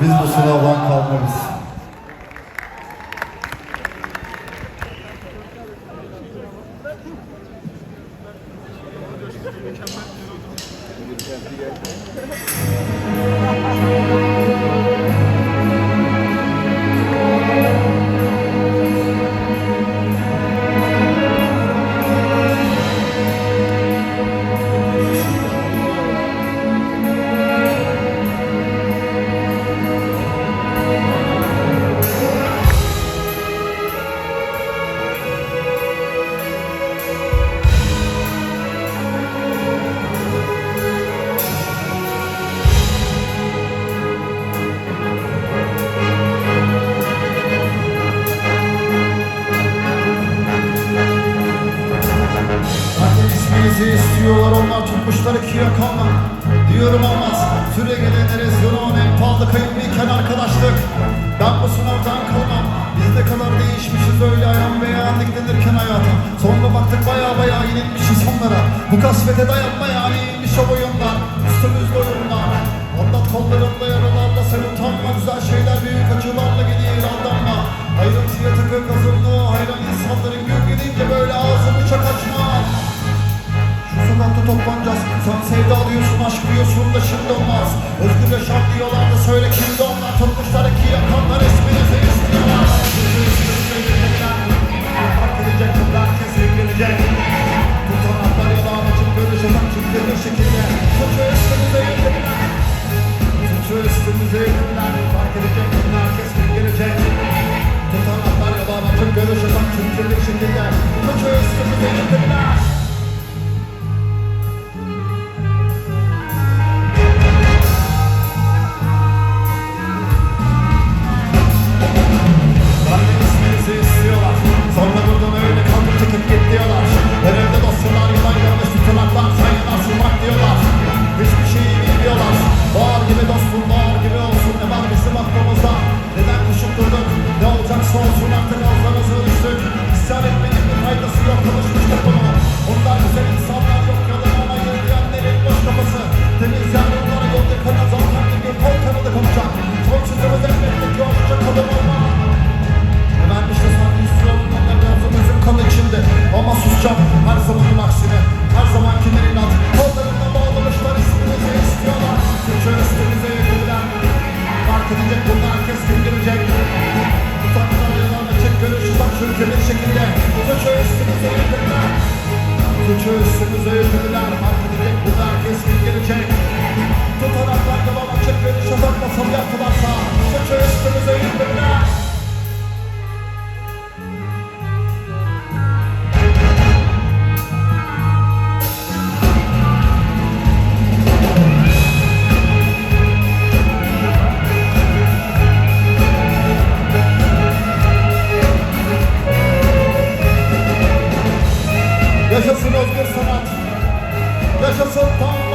Biz bu sınavdan kalmayız. Zaten isminizi istiyorlar onlar tutmuşlar iki yakamla Diyorum olmaz süre gelen erozyonun en pahalı kayıp iken arkadaşlık Ben bu sınavdan kalmam. Bizde kadar değişmişiz öyle ayağım veya diklenirken hayata Sonra baktık baya baya yenilmişiz onlara Bu kasvete dayanmaya inmiş o boyundan. Üstümüzde oyunlar olmaz Özgür yaşam diyorlar da söyle kimdi onlar Tutmuşlar iki yakanlar isminizi istiyorlar. Fark edecek burada herkes ilgilenecek Tutanaklar yalan açıp görüşeceğim Çünkü bir şekilde Suçu üstümüze yıkırlar Suçu üstümüze yıkırlar Fark edecek burada herkes ilgilenecek Tutanaklar yalan açıp görüşeceğim Çünkü bir şekilde Suçu üstümüze yıkırlar bir şekilde. Suçu üstünüze yıkırlar Suçu üstünüze yıkırlar Fark of thunder.